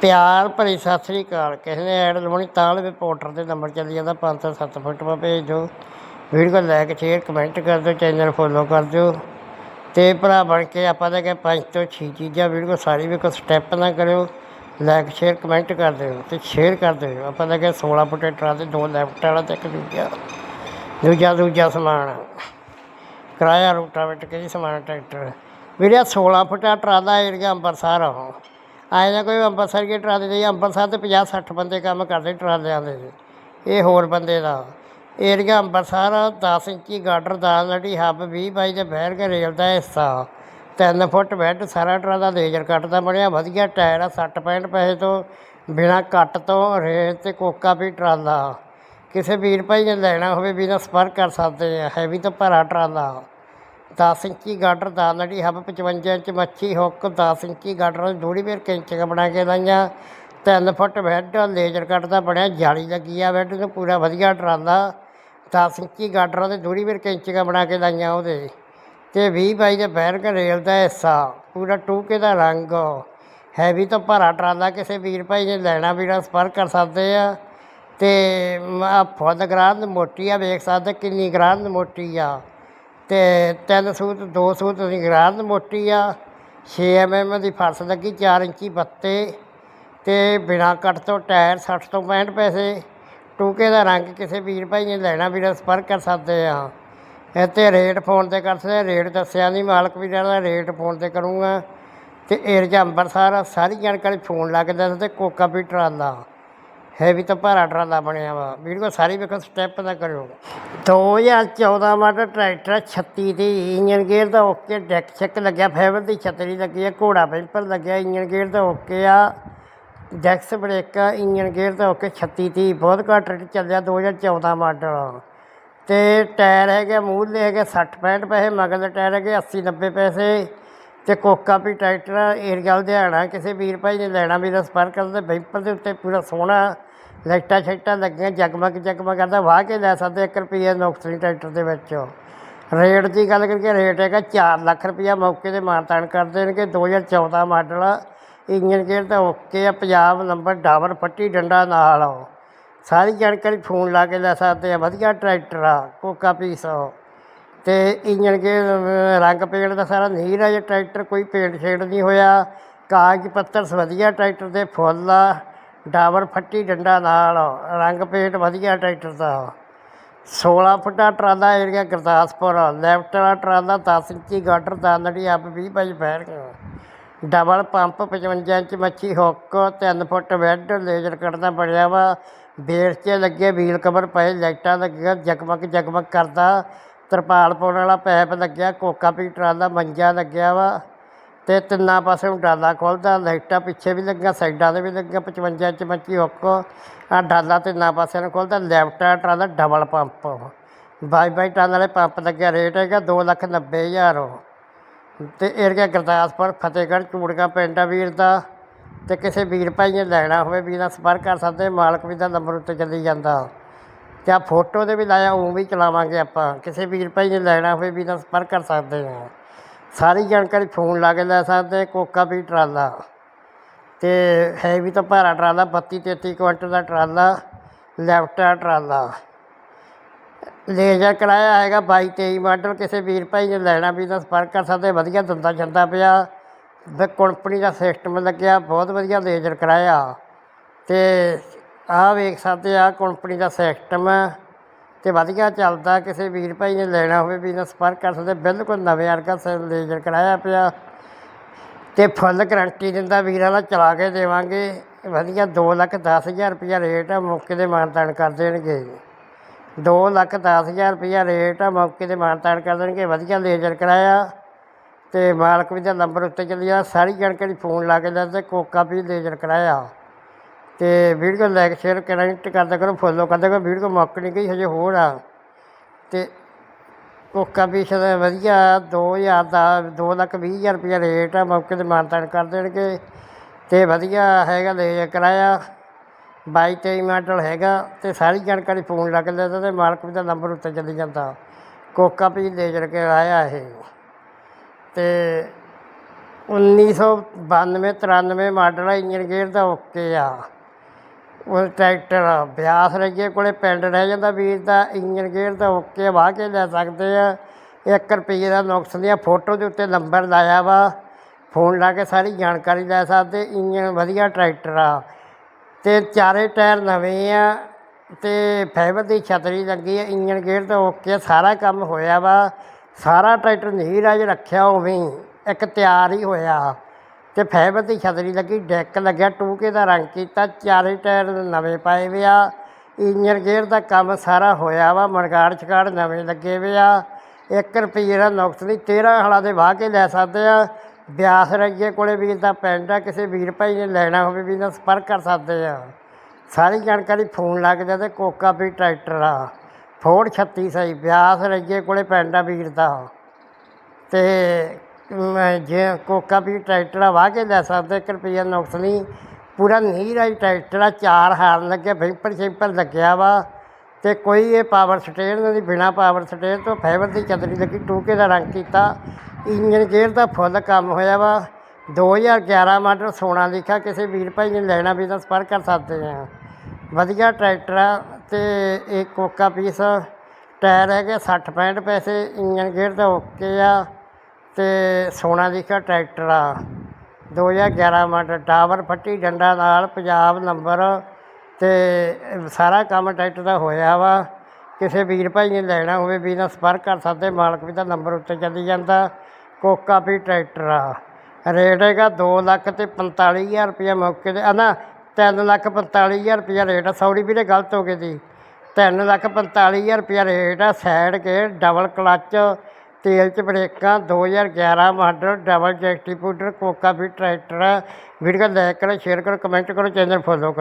ਪਿਆਰ ਭਰੀ ਸਤਿ ਸ੍ਰੀ ਅਕਾਲ। ਕਿਸੇ ਨੇ ਐਡ ਲਵਾਉਣੀ ਤਾਂ ਲਵੇ ਪੋਰਟਰ ਤੇ ਨੰਬਰ ਚੱਲੀ ਜਾਂਦਾ। 5 ਤੋਂ 7 ਫੁੱਟ ਪਾ ਭੇਜ। ਦਿਓ ਵੀਡੀਓ ਲਾਇਕ ਸ਼ੇਅਰ ਕਮੈਂਟ ਕਰ ਦਿਓ। ਚੈਨਲ ਫੋਲੋ ਕਰ ਦਿਓ। ਤੇ ਭਰਾ ਬਣ ਕੇ ਆਪਾਂ ਦੇ ਕੇ ਪੰਜ ਤੋਂ ਛੇ ਚੀਜ਼ਾਂ ਵੀਡੀਓ ਸਾਰੀ ਵੀ ਕੋਈ ਸਟੈਪ ਨਾ ਕਰਿਓ। ਲਾਇਕ ਸ਼ੇਅਰ ਕਮੈਂਟ ਕਰ ਦਿਓ ਤੇ ਸ਼ੇਅਰ ਕਰ ਦਿਓ। ਆਪਾਂ ਦੇ ਕਿ 16 ਫੁੱਟ ਟਰਾ ਤੇ ਦੋ ਲੈਫਟ ਵਾਲਾ ਤੇ ਇੱਕ ਦੂਜਾ। ਦੂਜਾ ਦੂਜਾ ਸਮਾਨ। ਕਿਰਾਇਆ ਰੂਟਾਵੇਟਰ ਕੇ ਜੀ ਸਮਾਨ ਟਰੈਕਟਰ ਵੀਰੇ 16 ਫੁੱਟਾ ਟਰਾਲਾ ਏਰੀਆ ਅੰਬਰਸਰ ਆ ਆਏ ਨਾ ਕੋਈ ਅੰਮ੍ਰਿਤਸਰ ਕੇ ਟਰਾਲੇ ਦੇ ਅੰਮ੍ਰਿਤਸਰ ਤੇ 50 60 ਬੰਦੇ ਕੰਮ ਕਰਦੇ ਟਰਾਲਿਆਂ ਦੇ। ਇਹ ਹੋਰ ਬੰਦੇ ਦਾ। ਏਰੀਆ ਅੰਮ੍ਰਿਤਸਰ 10 ਇੰਚੀ ਗਾਡਰ ਦਾ ਲੜੀ ਹੱਬ 20 ਬਾਈ ਦੇ ਬਹਿਰ ਕੇ ਰੇਲ ਦਾ ਹਿੱਸਾ। 3 ਫੁੱਟ ਬੈੱਡ, ਸਾਰਾ ਟਰਾਲਾ ਲੇਜ਼ਰ ਕੱਟ ਦਾ ਬਣਿਆ, ਵਧੀਆ ਟਾਇਰ ਆ 60 65 ਪੈਸੇ ਤੋਂ, ਬਿਨਾ ਕੱਟ ਤੋਂ ਰੇਤ ਤੇ ਕੋਕਾ ਵੀ ਟਰਾਲਾ। ਕਿਸੇ ਵੀਰ ਭਾਈ ਨੇ ਲੈਣਾ ਹੋਵੇ ਵੀ ਤਾਂ ਸੰਪਰਕ ਕਰ ਸਕਦੇ ਆ ਹੈਵੀ ਤੋਂ ਭਰਾ ਟਰਾਲਾ। 10 ਇੰਚੀ ਗਾਡਰ ਦਾ ਲੜੀ ਹੱਬ 55 ਇੰਚ ਮੱਛੀ ਹੁੱਕ 10 ਇੰਚੀ ਗਾਡਰ ਦੂਰੀ ਵੇਰ ਕੈਂਚੀਆਂ ਬਣਾ ਕੇ ਲਾਈਆਂ। 3 ਫੁੱਟ ਬੈੱਡ, ਲੇਜ਼ਰ ਕੱਟ ਦਾ ਬਣਿਆ, ਜਾਲੀ ਲੱਗੀ ਆ ਬੈੱਡ ਨੂੰ, ਪੂਰਾ ਵਧੀਆ ਟਰਾਲਾ। 10 ਇੰਚੀ ਗਾਡਰਾਂ ਦੇ ਦੂਰੀ ਵੇਰ ਕੈਂਚੀਆਂ ਬਣਾ ਕੇ ਲਾਈਆਂ ਉਹਦੇ। ਤੇ 20 ਬਾਈ ਦੇ ਬੈਰਕ ਰੇਲ ਦਾ ਹਿੱਸਾ, ਪੂਰਾ ਟੂਕੇ ਦਾ ਰੰਗ। ਹੈਵੀ ਤੋਂ ਭਰਾ ਟਰਾਲਾ ਕਿਸੇ ਵੀਰ ਭਾਈ ਨੇ ਲੈਣਾ, ਵੀਰਾ ਸੰਪਰਕ ਕਰ ਸਕਦੇ ਆ। ਤੇ ਆ ਫੁੱਲ ਗਰਾਂਦ ਮੋਟੀ ਆ, ਵੇਖ ਸਕਦੇ ਕਿੰਨੀ ਗਰਾਂਦ ਮੋਟੀ ਆ। ਅਤੇ ਤਿੰਨ ਸੂਤ, ਦੋ ਸੂਤ ਦੀ ਗਰਾਂਦ ਮੋਟੀ ਆ। ਛੇ 6 ਐਮਐਮ ਦੀ ਫਰਸ ਲੱਗੀ, ਚਾਰ ਇੰਚੀ ਬੱਤੇ ਅਤੇ ਬਿਨਾਂ ਕੱਟ ਤੋਂ ਟਾਇਰ ਸੱਠ ਤੋਂ 65 ਪੈਸੇ। ਟੂਕੇ ਦਾ ਰੰਗ ਕਿਸੇ ਵੀਰ ਭਾਈ ਨੇ ਲੈਣਾ, ਵੀਰਾ ਸੰਪਰਕ ਕਰ ਸਕਦੇ ਆ। ਇੱਥੇ ਰੇਟ ਫੋਨ ਤੇ ਕਰ ਸਕਦੇ ਰੇਟ ਦੱਸਿਆ ਨਹੀਂ, ਮਾਲਕ ਵੀ ਦਾ ਰੇਟ ਫੋਨ ਤੇ ਕਰੂੰਗਾ। ਤੇ ਏਰੀਆ ਅੰਬਰਸਰ ਸਾਰੀ ਜਾਣਕਾਰੀ ਫੋਨ ਲਾ ਕੇ ਦੱਸ ਕੋਕਾ ਵੀ ਟਰਾਲਾ। ਹੈਵੀ ਤਾਂ ਭਾਰਾ ਟਰਾਲਾ ਬਣਿਆ ਵਾ। ਵੀਡੀਓ ਸਾਰੀ ਵੇਖੋ ਸਟੈਪ ਦਾ ਕਰਿਓ 2014 ਮਾਡਲ ਟਰੈਕਟਰ 36 ਦੀ ਇੰਜਨ ਗੇਅਰ ਦਾ ਓਕੇ, ਡੈਕ ਚੈੱਕ ਲੱਗਿਆ, ਫਾਈਬਰ ਦੀ ਛਤਰੀ ਲੱਗੀ ਹੈ ਘੋੜਾ ਪੈਂਪਰ ਲੱਗਿਆ ਇੰਜਨ ਗੇਅਰ ਦਾ ਓਕੇ ਆ। ਡੈਕਸ ਬ੍ਰੇਕ ਇੰਜਨ ਗੇਅਰ ਦਾ ਓਕੇ 36 ਦੀ, ਬਹੁਤ ਘੱਟ ਰੇਟ ਚੱਲਿਆ 2014 ਮਾਡਲ। ਤੇ ਟਾਇਰ ਹੈਗੇ ਮੂਹਰੇ ਹੈਗੇ 60 65 ਪੈਸੇ ਮਗਰ ਦੇ ਟਾਇਰ ਹੈਗੇ 80 90 ਪੈਸੇ। ਤੇ ਕੋਕਾ ਵੀ ਟਰੈਕਟਰ ਏਰੀਆ ਲੁਧਿਆਣਾ, ਕਿਸੇ ਵੀਰ ਭਾਈ ਨੇ ਲੈਣਾ ਵੀ ਦਾ ਸੰਪਰਕ ਕਰਦੇ ਬੈਂਪਰ ਦੇ ਉੱਤੇ ਪੂਰਾ ਸੋਹਣਾ ਲਾਈਟਾਂ ਸ਼ਾਈਟਾਂ ਲੱਗੀਆਂ, ਜਗਮਗ ਜਗਮਗ ਕਰਦਾ ਵਾਹ ਕੇ ਲੈ ਸਕਦੇ 1 ਰੁਪਈਆ ਨੌਕਸਰੀ ਟਰੈਕਟਰ ਦੇ ਵਿੱਚ। ਰੇਟ ਦੀ ਗੱਲ ਕਰੀਏ, ਰੇਟ ਹੈਗਾ 4 ਲੱਖ ਰੁਪਈਆ ਮੌਕੇ ਤੇ ਮਾਨਤਾਨ ਕਰ ਦੇਣਗੇ 2014 ਮਾਡਲ ਆ। ਇੰਜਨ ਗੇਅਰ ਤਾਂ ਓਕੇ ਆ, ਪੰਜਾਬ ਨੰਬਰ ਡਾਬਰ ਫੱਟੀ ਡੰਡਾ ਨਾਲ ਆ ਸਾਰੀ ਜਾਣਕਾਰੀ ਫੋਨ ਲਾ ਕੇ ਲੈ ਸਕਦੇ ਆ, ਵਧੀਆ ਟਰੈਕਟਰ ਆ, ਕੋਕਾ ਪੀਸ ਅਤੇ ਇੰਜਨ ਕੇ ਰੰਗ ਪੇਂਟ ਦਾ ਸਾਰਾ ਨੀਰ ਆ, ਜੇ ਟਰੈਕਟਰ ਕੋਈ ਪੇਂਟ ਸ਼ੇਂਟ ਨਹੀਂ ਹੋਇਆ। ਕਾਗਜ਼ ਪੱਤਰ ਵਧੀਆ ਟਰੈਕਟਰ ਦੇ ਫੁੱਲ ਆ, ਡਾਬਰ ਫੱਟੀ ਡੰਡਾ ਨਾਲ, ਰੰਗ ਪੇਂਟ ਵਧੀਆ ਟਰੈਕਟਰ ਦਾ। 16 ਫੁੱਟਾ ਟਰਾਲਾ ਏਰੀਆ ਗੁਰਦਾਸਪੁਰ, ਲੈਫਟ ਵਾਲਾ ਟਰਾਲਾ 10 ਇੰਚੀ ਗਾਡਰ ਦਾ ਲੜੀ ਆਪ 20 ਬਾਈ ਬੈਠ ਡਬਲ ਪੰਪ 55 ਇੰਚ ਮੱਛੀ ਹੁੱਕ 3 ਫੁੱਟ ਬੈੱਡ, ਲੇਜ਼ਰ ਕੱਟਦਾ ਬਣਿਆ ਵਾ। ਬੇਸ 'ਚ ਲੱਗੇ ਵੀਲ ਕਵਰ ਪਏ, ਲਾਈਟਾਂ ਲੱਗੀਆਂ, ਜਗਮਗ ਜਗਮਗ ਕਰਦਾ। ਤਰਪਾਲ ਪਾਉਣ ਵਾਲਾ ਪੈਪ ਲੱਗਿਆ, ਕੋਕਾ ਵੀ ਟਰਾਲਾ ਮੰਜਾ ਲੱਗਿਆ ਵਾ ਤੇ ਤਿੰਨਾਂ ਪਾਸੇ ਨੂੰ ਡਾਲਾ ਖੋਲਦਾ, ਲਾਈਟਾਂ ਪਿੱਛੇ ਵੀ ਲੱਗੀਆਂ, ਸਾਈਡਾਂ 'ਤੇ ਵੀ ਲੱਗੀਆਂ 55 ਇੰਚ ਮੱਛੀ ਹੁੱਕ। ਆ ਡਾਲਾ ਤਿੰਨਾਂ ਪਾਸਿਆਂ ਨੂੰ ਖੁੱਲਦਾ, ਲੈਫਟ ਵਾਲਾ ਟਰਾਲਾ ਡਬਲ ਪੰਪ। ਬਾਈ ਬਾਈ ਟਨ ਵਾਲੇ ਪੰਪ ਲੱਗਿਆ, ਰੇਟ ਹੈਗਾ ਦੋ ਲੱਖ ਨੱਬੇ ਹਜ਼ਾਰ। ਤੇ ਏਰੀਆ ਗੁਰਦਾਸਪੁਰ, ਫਤਿਹਗੜ੍ਹ, ਚੂੜੀਆਂ ਪਿੰਡ ਆ ਵੀਰ ਦਾ। ਤੇ ਕਿਸੇ ਵੀਰ ਭਾਈ ਨੇ ਲੈਣਾ ਹੋਵੇ, ਵੀਰ ਨਾਲ ਸੰਪਰਕ ਕਰ ਸਕਦੇ, ਮਾਲਕ ਵੀ ਦਾ ਨੰਬਰ ਉੱਤੇ ਚੱਲੀ ਜਾਂਦਾ। ਜਾਂ ਫੋਟੋ 'ਤੇ ਵੀ ਲਾਇਆ ਉਹ ਵੀ ਚਲਾਵਾਂਗੇ ਆਪਾਂ। ਕਿਸੇ ਵੀਰ ਭਾਈ ਨੇ ਲੈਣਾ ਹੋਵੇ, ਵੀ ਤਾਂ ਸੰਪਰਕ ਕਰ ਸਕਦੇ ਹਾਂ ਸਾਰੀ ਜਾਣਕਾਰੀ ਫੋਨ ਲਾ ਕੇ ਲੈ ਸਕਦੇ ਕੋਕਾ ਵੀ ਟਰਾਲਾ। ਅਤੇ ਹੈ ਵੀ ਤਾਂ ਭਾਰਾ ਟਰਾਲਾ 32 33 ਕੁਇੰਟਲ ਦਾ ਟਰਾਲਾ, ਲੈਫਟ ਆ ਟਰਾਲਾ ਲੇਜ਼ਰ ਕਰਾਇਆ ਹੈਗਾ 22 23 ਮਾਡਲ ਕਿਸੇ ਵੀਰ ਭਾਈ ਨੇ ਲੈਣਾ ਵੀ ਤਾਂ ਸੰਪਰਕ ਕਰ ਸਕਦੇ ਵਧੀਆ ਦੰਦਾ ਜਾਂਦਾ ਪਿਆ। ਕੰਪਨੀ ਦਾ ਸਿਸਟਮ ਲੱਗਿਆ, ਬਹੁਤ ਵਧੀਆ ਲੇਜ਼ਰ ਕਰਾਇਆ। ਅਤੇ ਆਹ ਵੇਖ ਸਕਦੇ ਆ ਕੰਪਨੀ ਦਾ ਸਿਸਟਮ ਤੇ ਵਧੀਆ ਚੱਲਦਾ, ਕਿਸੇ ਵੀਰ ਭਾਈ ਨੇ ਲੈਣਾ ਹੋਵੇ ਵੀ ਤਾਂ ਸੰਪਰਕ ਕਰ ਸਕਦੇ, ਬਿਲਕੁਲ ਨਵੇਂ ਵਰਗਾ ਲੇਜ਼ਰ ਕਰਾਇਆ ਪਿਆ। ਤੇ ਫੁੱਲ ਗਰੰਟੀ ਦਿੰਦਾ, ਵੀਰਾਂ ਦਾ ਚਲਾ ਕੇ ਦੇਵਾਂਗੇ। ਵਧੀਆ 2 ਲੱਖ 10 ਹਜ਼ਾਰ ਰੁਪਇਆ ਰੇਟ ਆ, ਮੌਕੇ ਤੇ ਮਾਨਤਾਨ ਕਰ ਦੇਣਗੇ। 2 ਲੱਖ 10 ਹਜ਼ਾਰ ਰੁਪਇਆ ਰੇਟ ਆ, ਮੌਕੇ ਤੇ ਮਾਨਤਾਨ ਕਰ ਦੇਣਗੇ, ਵਧੀਆ ਲੇਜ਼ਰ ਕਰਾਇਆ। ਤੇ ਮਾਲਕ ਵੀ ਦਾ ਨੰਬਰ ਉੱਤੇ ਚੱਲਿਆ, ਸਾਰੀ ਜਾਣਕਾਰੀ ਫੋਨ ਲਾ ਕੇ ਦੱਸਦੇ, ਕੋਕਾ ਵੀ ਲੇਜ਼ਰ ਕਰਾਇਆ। ਤੇ ਵੀਡੀਓ ਲਾਈਕ ਸ਼ੇਅਰ ਕਮੈਂਟ ਕਰਦਾ ਕਰੋ ਫੋਲੋ ਕਰਦਾ ਕਰੋ ਵੀਡੀਓ ਮੁੱਕ ਨਹੀਂ ਗਈ, ਹਜੇ ਹੋਰ ਆ। ਤੇ ਕੋਕਾ ਵੀ ਸਦਾ ਵਧੀਆ 2000 ਦਾ 2 ਲੱਖ 20 ਹਜ਼ਾਰ ਰੁਪਇਆ ਰੇਟ ਆ, ਮੌਕੇ ਤੇ ਮਾਨਤਾਨ ਕਰ ਦੇਣਗੇ। ਤੇ ਵਧੀਆ ਹੈਗਾ ਲੇਜ਼ਰ ਕਰਾਇਆ। 22 23 ਮਾਡਲ ਹੈਗਾ ਤੇ ਸਾਰੀ ਜਾਣਕਾਰੀ ਫੋਨ ਲੱਗ ਕੇ ਲੈ ਤੇ ਮਾਲਕ ਦਾ ਨੰਬਰ ਉੱਤੇ ਚੱਲੀ ਜਾਂਦਾ। ਕੋਕਾ ਵੀ ਲੇਜ਼ਰ ਕੇ ਆਇਆ ਇਹ। ਤੇ 1992 93 ਮਾਡਲ ਆ ਇੰਜਨ ਗੇਅਰ ਦਾ ਓਕੇ ਆ। ਉਹ ਟਰੈਕਟਰ ਆ। ਬਿਆਸ ਰਈਏ ਕੋਲੇ ਪਿੰਡ ਰਹਿ ਜਾਂਦਾ ਵੀਰ ਦਾ ਇੰਜਨ ਗੇਅਰ ਦਾ ਓਕੇ ਵਾਹ ਕੇ ਲੈ ਸਕਦੇ ਆ। 1 ਰੁਪਈਏ ਦਾ ਨੁਕਸ ਦੀਆਂ ਫੋਟੋ ਦੇ ਉੱਤੇ ਨੰਬਰ ਲਾਇਆ ਵਾ। ਫੋਨ ਲਾ ਕੇ ਸਾਰੀ ਜਾਣਕਾਰੀ ਲੈ ਸਕਦੇ ਇੰਜਨ ਵਧੀਆ ਟਰੈਕਟਰ ਆ। ਤੇ ਚਾਰੇ ਟਾਇਰ ਨਵੇਂ ਆ ਤੇ ਫਾਈਬਰ ਦੀ ਛਤਰੀ ਲੱਗੀ ਆ ਇੰਜਨ ਗੇਅਰ ਤਾਂ ਓਕੇ ਸਾਰਾ ਕੰਮ ਹੋਇਆ ਵਾ। ਸਾਰਾ ਟਰੈਕਟਰ ਨੀਰਾਜ ਰੱਖਿਆ ਉਵੇਂ ਇੱਕ ਤਿਆਰ ਹੀ ਹੋਇਆ। ਤੇ ਫਾਈਬਰ ਦੀ ਛਤਰੀ ਲੱਗੀ ਡੈਕ ਲੱਗਿਆ, ਟੂਕੇ ਦਾ ਰੰਗ ਕੀਤਾ, ਚਾਰੇ ਟਾਇਰ ਨਵੇਂ ਪਾਏ ਵੇ ਆ। ਇੰਜਨ ਗੇਅਰ ਦਾ ਕੰਮ ਸਾਰਾ ਹੋਇਆ ਵਾ ਮਰਗਾੜ ਚਕਾੜ ਨਵੇਂ ਲੱਗੇ ਵੇ ਆ। 1 ਰੁਪਈਏ ਦਾ ਨੁਕਸ ਨਹੀਂ 13 ਹਲਾ ਦੇ ਵਾਹ ਕੇ ਲੈ ਸਕਦੇ ਆ। ਬਿਆਸ ਰਈਏ ਕੋਲੇ ਵੀਰ ਦਾ ਪਿੰਡ ਆ ਕਿਸੇ ਵੀਰ ਭਾਈ ਨੇ ਲੈਣਾ ਹੋਵੇ ਵੀ ਨਾਲ ਸੰਪਰਕ ਕਰ ਸਕਦੇ ਆ। ਸਾਰੀ ਜਾਣਕਾਰੀ ਫੋਨ ਲੱਗ ਜਾਂਦੇ ਕੋਕਾ ਵੀ ਟਰੈਕਟਰ ਆ। ਫੋੜ 36 ਸਹੀ, ਬਿਆਸ ਰਈਏ ਕੋਲੇ ਪਿੰਡ ਆ ਵੀਰ ਦਾ। ਤੇ ਮੈਂ ਜੇ ਕੋਕਾ ਵੀ ਟਰੈਕਟਰ ਆ, ਵਾਹ ਕੇ ਲੈ ਸਕਦੇ, ਇੱਕ ਰੁਪਈਆ ਨੁਕਸ ਨਹੀਂ। ਪੂਰਾ ਨੀਰਾ ਹੀ ਟਰੈਕਟਰ ਆ, ਚਾਰ ਹਾਰਨ ਲੱਗੇ ਵੈਂਪਰ ਸ਼ੈਂਪਰ ਲੱਗਿਆ ਵਾ। ਤੇ ਕੋਈ ਇਹ ਪਾਵਰ ਸਟੇਅਰ ਨਹੀਂ, ਬਿਨਾ ਪਾਵਰ ਸਟੇਅਰ ਤੋਂ ਫਾਈਬਰ ਦੀ ਚਦਰੀ ਲੱਗੀ, ਟੂਕੇ ਦਾ ਰੰਗ ਕੀਤਾ। ਇੰਜਨ ਗੇਅਰ ਦਾ ਫੁੱਲ ਕੰਮ ਹੋਇਆ ਵਾ। 2011 ਮਾਡਲ ਸੋਨਾ ਲਿਖਾ ਕਿਸੇ ਵੀਰ ਭਾਈ ਨੇ ਲੈਣਾ ਵੀ ਤਾਂ ਸੰਪਰਕ ਕਰ ਸਕਦੇ ਆ। ਵਧੀਆ ਟਰੈਕਟਰ ਆ ਤੇ ਇਹ ਕੋਕਾ ਪੀਸ ਟਾਇਰ ਹੈਗੇ 60 65 ਪੈਸੇ, ਇੰਜਨ ਗੇਅਰ ਦਾ ਓਕੇ ਆ। ਅਤੇ ਸੋਨਾ ਲਿਖਿਆ ਟਰੈਕਟਰ ਆ। 2011 ਮਾਡਲ ਟਾਵਰ ਫੱਟੀ ਡੰਡਾ ਨਾਲ ਪੰਜਾਬ ਨੰਬਰ ਅਤੇ ਸਾਰਾ ਕੰਮ ਟਰੈਕਟਰ ਦਾ ਹੋਇਆ ਵਾ। ਕਿਸੇ ਵੀਰ ਭਾਈ ਨੇ ਲੈਣਾ ਹੋਵੇ, ਵੀ ਨਾਲ ਸੰਪਰਕ ਕਰ ਸਕਦੇ, ਮਾਲਕ ਵੀ ਦਾ ਨੰਬਰ ਉੱਤੇ ਚੱਲੀ ਜਾਂਦਾ। ਕੋਕਾ ਵੀ ਟਰੈਕਟਰ ਆ। ਰੇਟ ਹੈਗਾ ਦੋ ਲੱਖ ਅਤੇ ਪੰਤਾਲੀ ਹਜ਼ਾਰ ਰੁਪਇਆ ਮੌਕੇ ਤੇ, ਆ ਨਾ, ਤਿੰਨ ਲੱਖ 45000 ਰੁਪਇਆ ਰੇਟ ਆ। ਸੌਰੀ ਵੀਰੇ, ਗਲਤ ਹੋ ਗਈ ਸੀ। 3 ਲੱਖ 45000 ਰੁਪਇਆ ਰੇਟ ਆ ਸਾਈਡ ਕੇ ਡਬਲ ਕਲੱਚ ਤੇਲ ਚ ਬ੍ਰੇਕਾਂ 2011 ਮਾਡਲ ਡਬਲ ਜੈਕਟੀਪੂਡਰ ਕੋਕਾ ਵੀ ਟਰੈਕਟਰ ਆ ਵੀਡੀਓ ਲਾਈਕ ਕਰੋ ਸ਼ੇਅਰ ਕਰੋ ਕਮੈਂਟ ਕਰੋ ਚੈਨਲ ਫੋਲੋ ਕਰੋ।